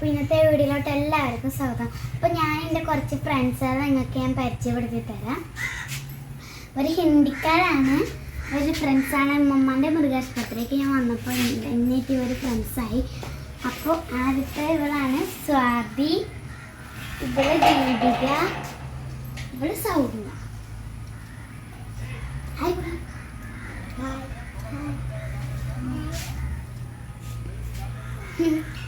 അപ്പോൾ ഇന്നത്തെ വീഡിയോയിലോട്ട് എല്ലാവർക്കും സ്വാഗതം. അപ്പോൾ ഞാൻ എന്റെ കുറച്ച് ഫ്രണ്ട്സുകളെ നിങ്ങൾക്ക് ഞാൻ പരിചയപ്പെടുത്തി തരാം. ഒരു ഹിന്ദിക്കാരാണ്. ഒരു ഫ്രണ്ട്സാണ് ഉമ്മമ്മന്റെ മൃഗാശുപത്രിക്ക് ഞാൻ വന്നപ്പോൾ എന്നിട്ട് ഒരു ഫ്രണ്ട്സായി. അപ്പോൾ ആദ്യത്തെ ഇവളാണ് സ്വാതി ഇവൾ ദീപിക ഇവൾ സൗമ്യ. ഹായ്. ഹായ് ഹായ്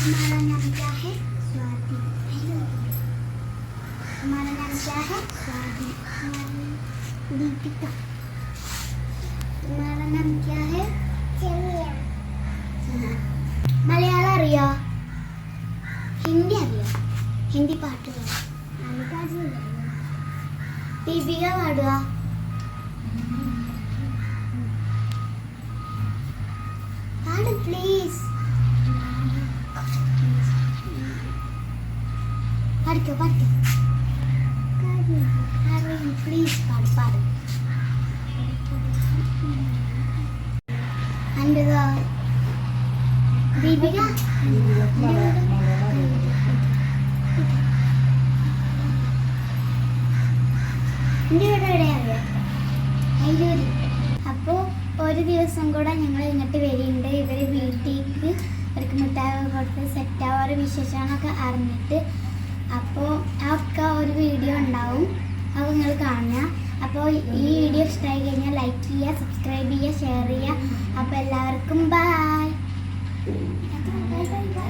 हमारा नाम क्या है स्वाति हेलो हमारा नाम क्या है स्वाति हमारा नाम दीपिका तुम्हारा नाम क्या है हाँ। മലയാളം അറിയോ ഹിന്ദി അറിയോ ഹിന്ദി പാട്ട് പാടുക ദീപിക പാടുക പഠിക്കോ പഠിക്കോ. പ്ലീസ് പാട് പാട്. ദീപിക? എന്റെ ഒരു ദിവസം കൂടെ ഞങ്ങൾ ഇങ്ങോട്ട് വരുന്നുണ്ട് ഇവർ വീട്ടിലേക്ക് അവർക്ക് മിഠായി കൊടുത്ത് സെറ്റ് ആവാറ് വിശേഷമാണൊക്കെ അറിഞ്ഞിട്ട് അപ്പോൾ ഒക്കെ ഒരു വീഡിയോ ഉണ്ടാവും. അത് നിങ്ങൾ കാണുക. അപ്പോൾ ഈ വീഡിയോ ഇഷ്ടമായി കഴിഞ്ഞാൽ ലൈക്ക് ചെയ്യുക സബ്സ്ക്രൈബ് ചെയ്യുക ഷെയർ ചെയ്യുക. അപ്പോൾ എല്ലാവർക്കും ബൈ ബൈ ബൈ ബൈ